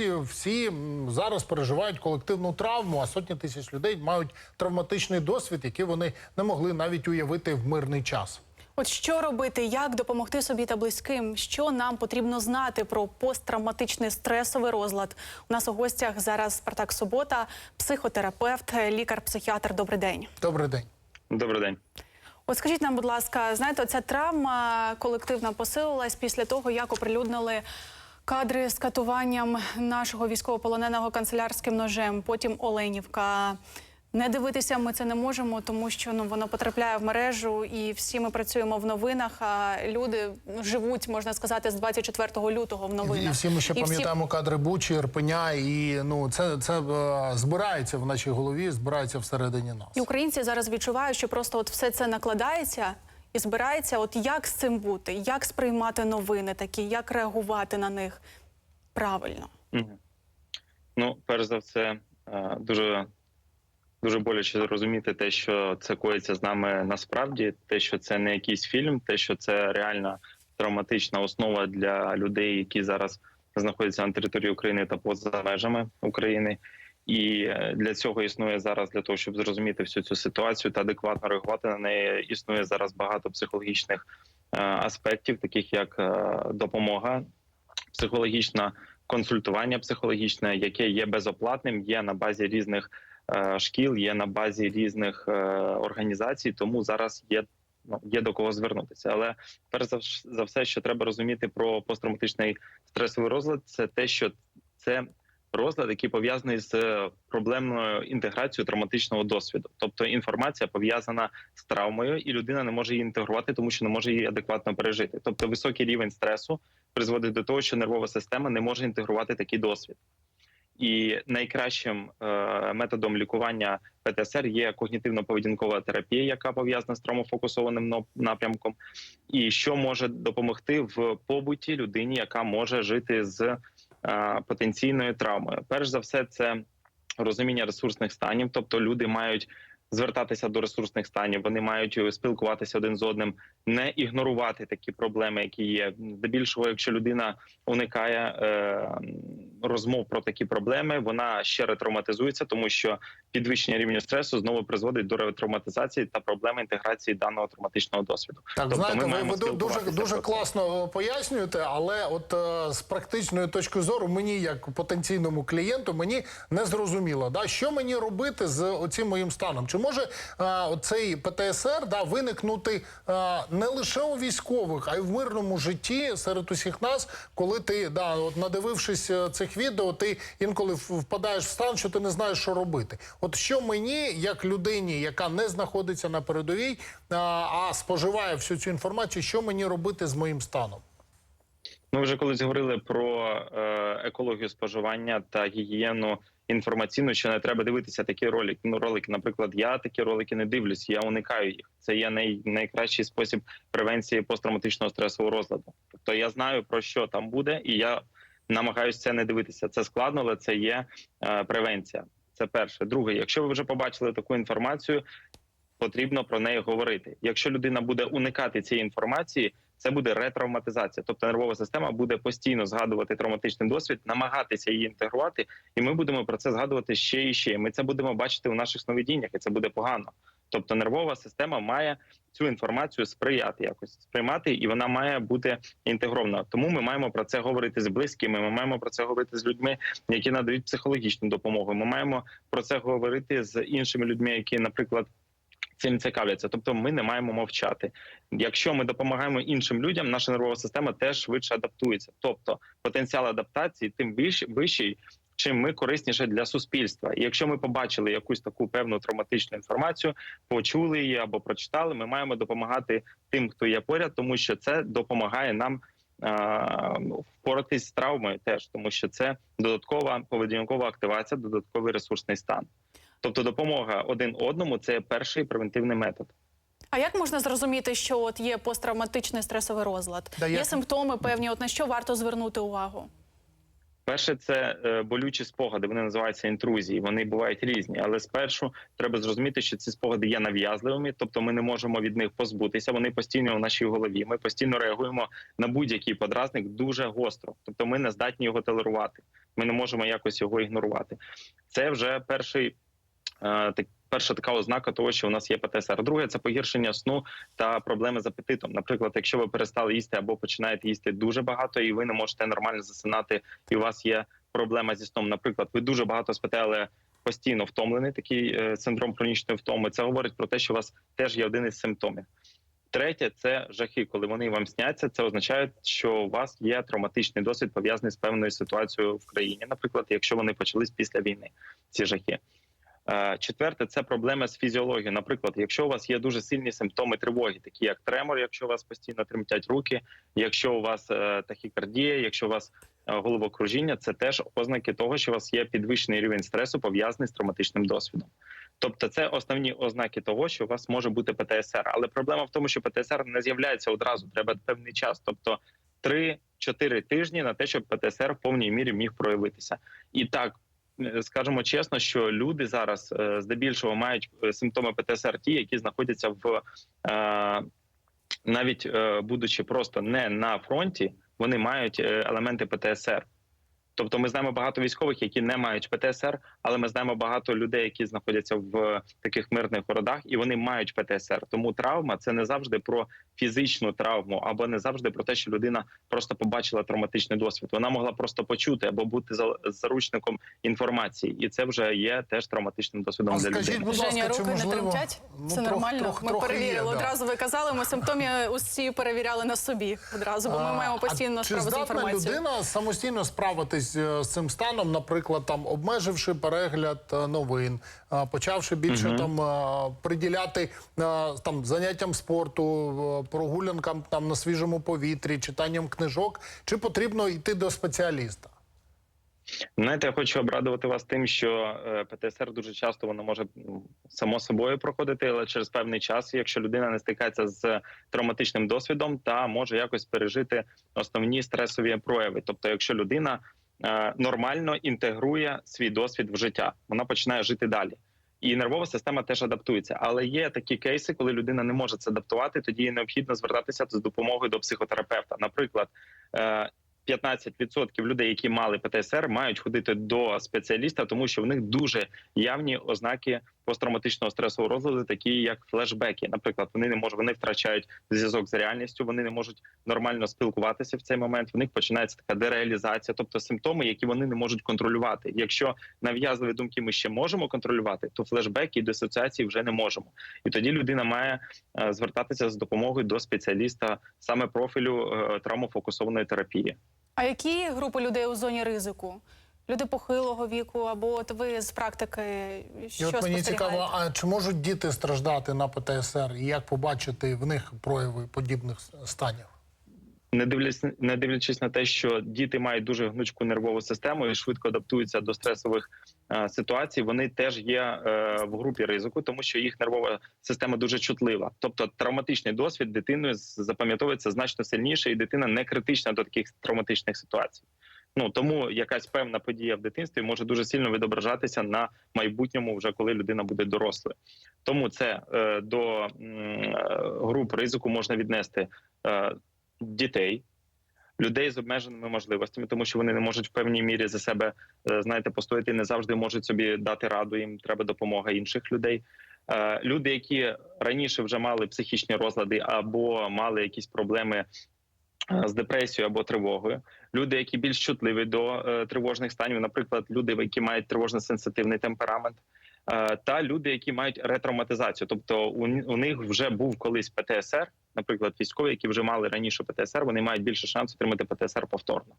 українці всі зараз переживають колективну травму, а сотні тисяч людей мають травматичний досвід, який вони не могли навіть уявити в мирний час. От що робити, як допомогти собі та близьким? Що нам потрібно знати про посттравматичний стресовий розлад? У нас у гостях зараз Спартак Субота, психотерапевт, лікар-психіатр. Добрий день. Добрий день. Добрий день. От скажіть нам, будь ласка, знаєте, ця травма колективна посилилась після того, як оприлюднили кадри з катуванням нашого військовополоненого канцелярським ножем. Потім Оленівка. Не дивитися ми це не можемо, тому що ну воно потрапляє в мережу, і всі ми працюємо в новинах. А люди живуть, можна сказати, з 24 лютого в новинах. І всі ми ще І всі- пам'ятаємо кадри Бучі, Ірпеня, і ну це, це е, збирається в нашій голові, збирається всередині нас. І українці зараз відчувають, що просто от все це накладається і збирається. От як з цим бути, як сприймати новини такі, як реагувати на них правильно. Ну, перш за все, е, дуже, дуже боляче розуміти те, що це коїться з нами насправді, те, що це не якийсь фільм, те, що це реальна травматична основа для людей, які зараз знаходяться на території України та поза межами України. І е, для цього існує зараз для того, щоб зрозуміти всю цю ситуацію та адекватно реагувати на неї. Існує зараз багато психологічних е, аспектів, таких як е, допомога психологічна, консультування психологічне, яке є безоплатним, є на базі різних шкіл, є на базі різних організацій. Тому зараз є. Ну, є до кого звернутися, але перш за все, що треба розуміти про посттравматичний стресовий розлад, це те, що це розлад, який пов'язаний з е, проблемною інтеграцією травматичного досвіду. Тобто інформація пов'язана з травмою, і людина не може її інтегрувати, тому що не може її адекватно пережити. Тобто високий рівень стресу призводить до того, що нервова система не може інтегрувати такий досвід. І найкращим е, методом лікування ПТСР є когнітивно-поведінкова терапія, яка пов'язана з травмофокусованим напрямком, і що може допомогти в побуті людині, яка може жити з потенційною травмою. Перш за все, це розуміння ресурсних станів, тобто люди мають звертатися до ресурсних станів, вони мають спілкуватися один з одним, не ігнорувати такі проблеми, які є. Здебільшого, якщо людина уникає е, розмов про такі проблеми, вона ще ретравматизується, тому що підвищення рівня стресу знову призводить до ретравматизації та проблеми інтеграції даного травматичного досвіду. Так, Тобто знаєте, ми ви, дуже дуже класно пояснюєте, але от е, з практичної точки зору, мені, як потенційному клієнту, мені не зрозуміло, да, що мені робити з оцим моїм станом. Чи може е, цей ПТСР да, виникнути не лише у військових, а й в мирному житті серед усіх нас, коли ти, да, от надивившись е, цих відео, ти інколи впадаєш в стан, що ти не знаєш, що робити. От що мені, як людині, яка не знаходиться на передовій, а, а споживає всю цю інформацію, що мені робити з моїм станом? Ми вже колись говорили про е, екологію споживання та гігієну інформаційну, що не треба дивитися такі ролики. Ну, ролики, наприклад, я такі ролики не дивлюсь, я уникаю їх. Це є най, найкращий спосіб превенції посттравматичного стресового розладу. Тобто я знаю про що там буде, і я намагаюся це не дивитися. Це складно, але це є е, превенція. Це перше. Друге, якщо ви вже побачили таку інформацію, потрібно про неї говорити. Якщо людина буде уникати цієї інформації, це буде ретравматизація. Тобто нервова система буде постійно згадувати травматичний досвід, намагатися її інтегрувати, і ми будемо про це згадувати ще і ще. Ми це будемо бачити у наших сновидіннях, і це буде погано. Тобто нервова система має цю інформацію сприяти якось сприймати, і вона має бути інтегрована. Тому ми маємо про це говорити з близькими. Ми маємо про це говорити з людьми, які надають психологічну допомогу. Ми маємо про це говорити з іншими людьми, які, наприклад. Цим цікавляться, тобто ми не маємо мовчати. Якщо ми допомагаємо іншим людям, наша нервова система теж швидше адаптується. Тобто потенціал адаптації тим більш вищий, чим ми корисніше для суспільства. І якщо ми побачили якусь таку певну травматичну інформацію, почули її або прочитали, ми маємо допомагати тим, хто є поряд, тому що це допомагає нам. а, Впоратись з травмою теж, тому що це додаткова поведінкова активація, додатковий ресурсний стан. Тобто допомога один одному це перший превентивний метод. А як можна зрозуміти, що от є посттравматичний стресовий розлад? Да, є як- симптоми певні, от на що варто звернути увагу? Перше, це е, болючі спогади. Вони називаються інтрузії. Вони бувають різні, але спершу треба зрозуміти, що ці спогади є нав'язливими, тобто ми не можемо від них позбутися. Вони постійно в нашій голові. Ми постійно реагуємо на будь-який подразник дуже гостро. Тобто, ми не здатні його толерувати. Ми не можемо якось його ігнорувати. Це вже перший. Е, так- Перша така ознака того, що у нас є ПТСР. Друге це погіршення сну та проблеми з апетитом. Наприклад, якщо ви перестали їсти або починаєте їсти дуже багато, і ви не можете нормально засинати, і у вас є проблема зі сном. Наприклад, ви дуже багато спите, але постійно втомлений, такий е, синдром хронічної втоми. Це говорить про те, що у вас теж є один із симптомів. Третє це жахи. Коли вони вам сняться, це означає, що у вас є травматичний досвід пов'язаний з певною ситуацією в країні. Наприклад, якщо вони почались після війни, ці жахи. Е, Четверте, це проблеми з фізіологією. Наприклад, якщо у вас є дуже сильні симптоми тривоги, такі як тремор, якщо у вас постійно тремтять руки, якщо у вас е, тахікардія, якщо у вас е, головокружіння, це теж ознаки того, що у вас є підвищений рівень стресу, пов'язаний з травматичним досвідом. Тобто, це основні ознаки того, що у вас може бути ПТСР. Але проблема в тому, що ПТСР не з'являється одразу. Треба певний час, тобто 3-4 тижні на те, щоб ПТСР в повній мірі міг проявитися. І так скажемо чесно, що люди зараз е, здебільшого мають е, симптоми ПТСР, ті, які знаходяться в е, навіть е, будучи просто не на фронті, вони мають е, елементи ПТСР. Тобто, ми знаємо багато військових, які не мають ПТСР, але ми знаємо багато людей, які знаходяться в таких мирних городах, і вони мають ПТСР. Тому травма це не завжди про фізичну травму, або не завжди про те, що людина просто побачила травматичний досвід. Вона могла просто почути або бути заручником інформації, і це вже є теж травматичним досвідом А для скажіть, людини. будь ласка, Женя, чи руки не тремтять? Ну, Це трох- нормально. трох- ми трохи є, перевірили. да. Одразу ви казали, ми симптоми усі перевіряли на собі одразу, бо ми А, маємо постійно справу з інформацією. людина самостійно справитись е, з цим станом, наприклад, там обмеживши перегляд е, новин, е, почавши більше там е, приділяти там заняттям спорту, прогулянкам там на свіжому повітрі, читанням книжок, чи потрібно йти до спеціаліста? Знаєте, я хочу обрадувати вас тим, що ПТСР дуже часто воно може само собою проходити, але через певний час, якщо людина не стикається з травматичним досвідом, та може якось пережити основні стресові прояви. Тобто, якщо людина нормально інтегрує свій досвід в життя, вона починає жити далі. І нервова система теж адаптується. Але є такі кейси, коли людина не може це адаптувати, тоді необхідно звертатися з допомогою до психотерапевта. Наприклад, е, 15% людей, які мали ПТСР, мають ходити до спеціаліста, тому що в них дуже явні ознаки посттравматичного стресового розладу, такі як флешбеки. Наприклад, вони не можуть, вони втрачають зв'язок з реальністю, вони не можуть нормально спілкуватися в цей момент. В них починається така дереалізація, тобто симптоми, які вони не можуть контролювати. Якщо нав'язливі думки ми ще можемо контролювати, то флешбеки і дисоціації вже не можемо. І тоді людина має е, звертатися з допомогою до спеціаліста саме профілю е, травмофокусованої терапії. А які групи людей у зоні ризику? Люди похилого віку, або от ви з практики що І от мені спостерігаєте? цікаво, а чи можуть діти страждати на ПТСР, і як побачити в них прояви подібних станів? Не дивлячись, не дивлячись на те, що діти мають дуже гнучку нервову систему і швидко адаптуються до стресових е, ситуацій, вони теж є е, в групі ризику, тому що їх нервова система дуже чутлива. Тобто травматичний досвід дитиною запам'ятовується значно сильніше, і дитина не критична до таких травматичних ситуацій. Ну тому якась певна подія в дитинстві може дуже сильно відображатися на майбутньому, вже коли людина буде дорослою. Тому це е, до е, груп ризику можна віднести е, дітей, людей з обмеженими можливостями, тому що вони не можуть в певній мірі за себе е, знаєте, постояти, не завжди можуть собі дати раду. Їм треба допомога інших людей. Е, Люди, які раніше вже мали психічні розлади або мали якісь проблеми з депресією або тривогою, люди, які більш чутливі до е, тривожних станів, наприклад, люди, які мають тривожно-сенситивний темперамент. е, Та люди, які мають ретравматизацію, тобто у них вже був колись ПТСР, наприклад, військові, які вже мали раніше ПТСР, вони мають більше шансу отримати ПТСР повторно.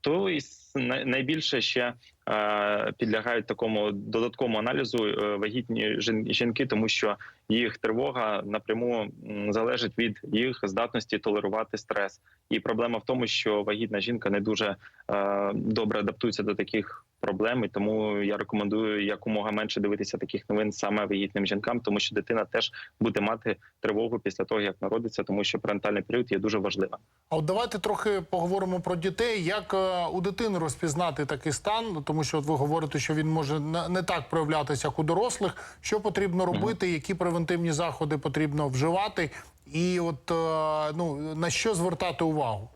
То і найбільше ще е, підлягають такому додатковому аналізу е, вагітні жін- жінки, тому що їх тривога напряму залежить від їх здатності толерувати стрес. І проблема в тому, що вагітна жінка не дуже е, добре адаптується до таких проблем. І тому я рекомендую якомога менше дивитися таких новин саме вагітним жінкам, тому що дитина теж буде мати тривогу після того, як народиться, тому що перинатальний період є дуже важливим. А от давайте трохи поговоримо про дітей. Як е, у дитини розпізнати такий стан? Ну, Тому що от ви говорите, що він може не не так проявлятися, як у дорослих. Що потрібно робити, які превентивні заходи потрібно вживати, і от е, ну на що звертати увагу?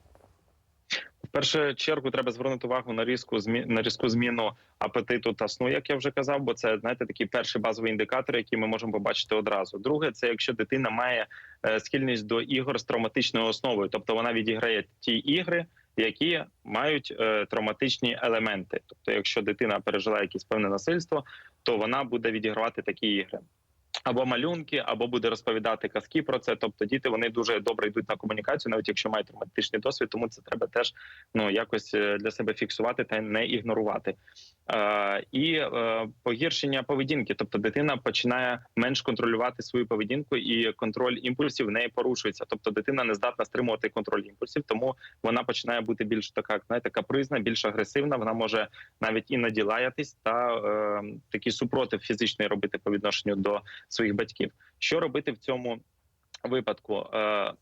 Першу чергу треба звернути увагу на різку змі... на різку зміну апетиту та сну, як я вже казав, бо це знаєте такі перші базові індикатори, які ми можемо побачити одразу. Друге, це якщо дитина має е, схильність до ігор з травматичною основою, тобто вона відіграє ті ігри, які мають е, травматичні елементи. Тобто, якщо дитина пережила якесь певне насильство, то вона буде відігравати такі ігри. Або малюнки, або буде розповідати казки про це. Тобто діти вони дуже добре йдуть на комунікацію, навіть якщо мають травматичний досвід, тому це треба теж ну якось е, для себе фіксувати та не ігнорувати. Е, і е, погіршення поведінки, тобто дитина починає менш контролювати свою поведінку, і контроль імпульсів в неї порушується. Тобто дитина не здатна стримувати контроль імпульсів, тому вона починає бути більш така, знаєте, капризна, більш агресивна. Вона може навіть іноді лаятись та е, такий супротив фізичний робити по відношенню до своїх батьків. Що робити в цьому випадку? Е,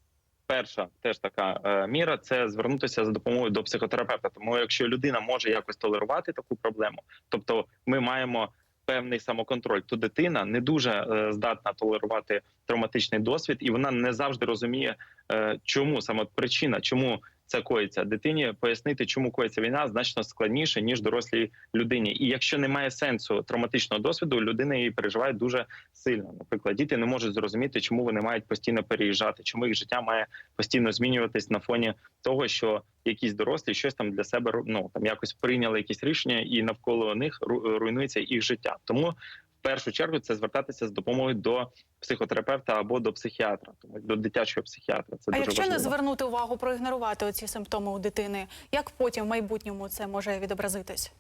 Перша теж така е, міра це звернутися за допомогою до психотерапевта. Тому якщо людина може якось толерувати таку проблему, тобто ми маємо певний самоконтроль, то дитина не дуже е, здатна толерувати травматичний досвід, і вона не завжди розуміє, е, чому саме причина, чому це коїться. Дитині пояснити, чому коїться війна, значно складніше ніж дорослій людині. І якщо немає сенсу травматичного досвіду, людина її переживає дуже сильно. Наприклад, діти не можуть зрозуміти, чому вони мають постійно переїжджати, чому їх життя має постійно змінюватись на фоні того, що якісь дорослі щось там для себе ну, там якось прийняли якісь рішення, і навколо них руйнується їх життя. Тому першу чергу це звертатися з допомогою до психотерапевта або до психіатра, тому до дитячого психіатра. Це А дуже якщо не звернути увагу, проігнорувати оці симптоми у дитини, як потім в майбутньому це може відобразитись?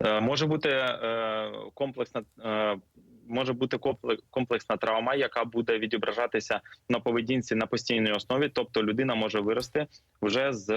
Е, Може бути е, комплексна е, може бути компле- комплексна травма, яка буде відображатися на поведінці на постійній основі. Тобто людина може вирости вже з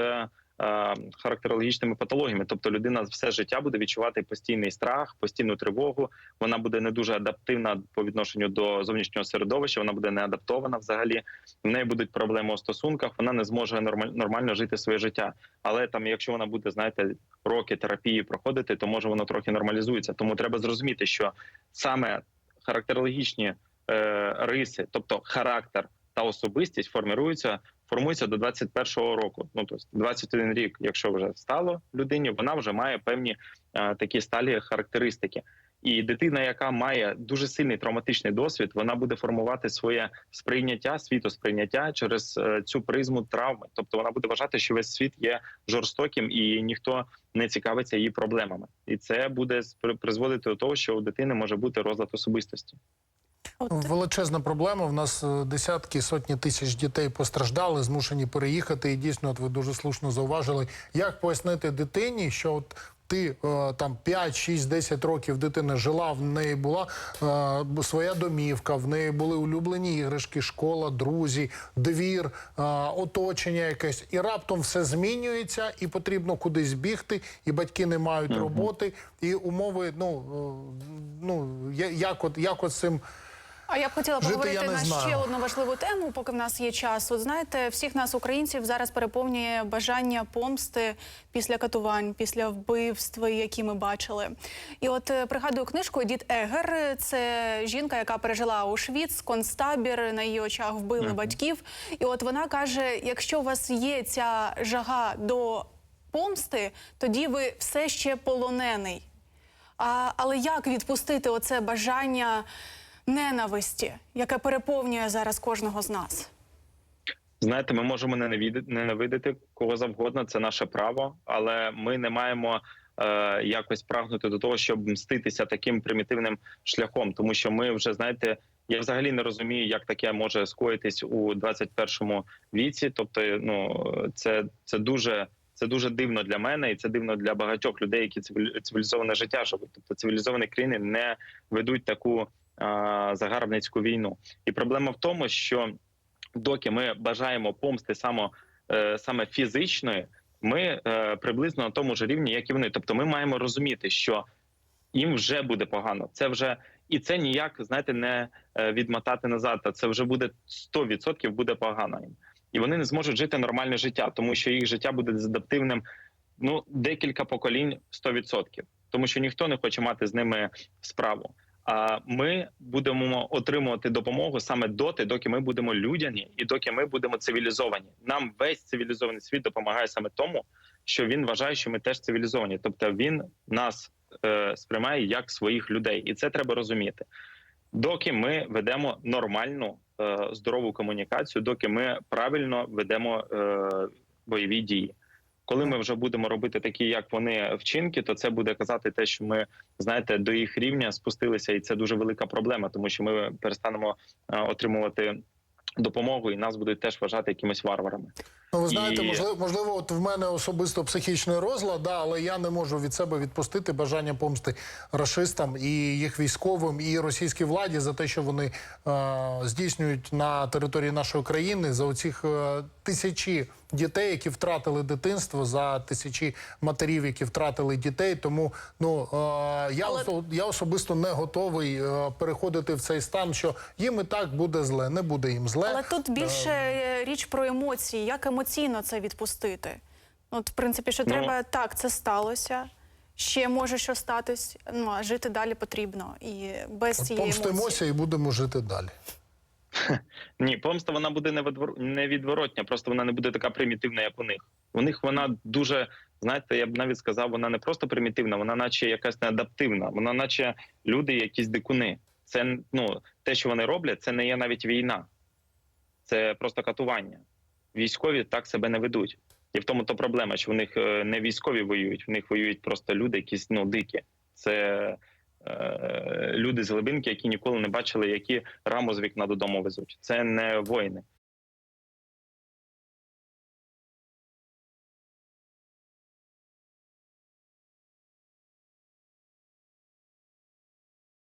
характерологічними патологіями. Тобто людина все життя буде відчувати постійний страх, постійну тривогу. Вона буде не дуже адаптивна по відношенню до зовнішнього середовища. Вона буде не адаптована взагалі. В неї будуть проблеми у стосунках. Вона не зможе нормаль- нормально жити своє життя. Але там, якщо вона буде, знаєте, роки терапії проходити, то може воно трохи нормалізується. Тому треба зрозуміти, що саме характерологічні е, риси, тобто характер та особистість, формируються. Формується до 21-го року. Ну тобто 21 рік, якщо вже стало людині, вона вже має певні е, такі сталі характеристики. І дитина, яка має дуже сильний травматичний досвід, вона буде формувати своє сприйняття, світосприйняття через е, цю призму травми. Тобто вона буде вважати, що весь світ є жорстоким і ніхто не цікавиться її проблемами. І це буде призводити до того, що у дитини може бути розлад особистості. От Величезна проблема. В нас е, десятки, сотні тисяч дітей постраждали, змушені переїхати. І дійсно, от ви дуже слушно зауважили, як пояснити дитині, що от ти е, там 5, 6, 10 років дитина жила, в неї була е, своя домівка, в неї були улюблені іграшки, школа, друзі, двір, е, оточення якесь, і раптом все змінюється, і потрібно кудись бігти, і батьки не мають роботи, і умови. Ну е, ну я- як от як от з цим. А я б хотіла Жити поговорити на знаю. ще одну важливу тему, поки в нас є час. От знаєте, всіх нас, українців, зараз переповнює бажання помсти після катувань, після вбивств, які ми бачили. І от е, пригадую книжку Дід Егер. Це жінка, яка пережила Аушвіц, концтабір, на її очах вбили батьків. І от вона каже: якщо у вас є ця жага до помсти, тоді ви все ще полонений. А, але як відпустити оце бажання ненависті, яке переповнює зараз кожного з нас? Знаєте, ми можемо ненавиди- ненавидити кого завгодно, це наше право, але ми не маємо е, якось прагнути до того, щоб мститися таким примітивним шляхом, тому що ми вже знаєте. Я взагалі не розумію, як таке може скоїтись у 21 віці. Тобто, ну це, це дуже це дуже дивно для мене, і це дивно для багатьох людей, які цивілі- цивілізоване життя живуть. Тобто цивілізовані країни не ведуть таку загарбницьку війну. І проблема в тому, що доки ми бажаємо помсти само, е, саме фізичної, Ми е, приблизно на тому ж рівні, як і вони. Тобто, ми маємо розуміти, що їм вже буде погано. Це вже і це ніяк знаєте, не е, відмотати назад. А це вже буде 100% буде погано їм. І вони не зможуть жити нормальне життя, тому що їх життя буде адаптивним ну декілька поколінь 100%. тому що ніхто не хоче мати з ними справу. А ми будемо отримувати допомогу саме доти, доки ми будемо людяні і доки ми будемо цивілізовані. Нам весь цивілізований світ допомагає саме тому, що він вважає, що ми теж цивілізовані. Тобто він нас е, сприймає як своїх людей, і це треба розуміти. Доки ми ведемо нормальну е, здорову комунікацію, доки ми правильно ведемо е, бойові дії. Коли ми вже будемо робити такі, як вони вчинки, то це буде казати те, що ми знаєте, до їх рівня спустилися, і це дуже велика проблема, тому що ми перестанемо е, отримувати допомогу, і нас будуть теж вважати якимись варварами. Ну, ви знаєте, І- можливо, можливо, от в мене особисто психічний розлад, да, але я не можу від себе відпустити бажання помсти рашистам і їх військовим, і російській владі за те, що вони е, здійснюють на території нашої країни за оцих е, тисячі дітей, які втратили дитинство, за тисячі матерів, які втратили дітей. Тому ну е, я, Але- осо- я особисто не готовий е, переходити в цей стан, що їм і так буде зле, не буде їм зле. Але тут більше е, річ про емоції. Як емоційно це відпустити? От, в принципі, що Ну- треба так, це сталося. Ще може що статись. Ну а жити далі потрібно і без цієї. Помстимося і будемо жити далі. Ні, помста вона буде невідворотня, просто вона не буде така примітивна, як у них. У них вона дуже, знаєте, я б навіть сказав, вона не просто примітивна, вона наче якась неадаптивна, вона наче люди, якісь дикуни. Це ну те, що вони роблять, це не є навіть війна, це просто катування. Військові так себе не ведуть. І в тому то проблема, що в них е, не військові воюють, в них воюють просто люди, якісь ну дикі. Це е, люди з глибинки, які ніколи не бачили, які раму з вікна додому везуть. Це не воїни.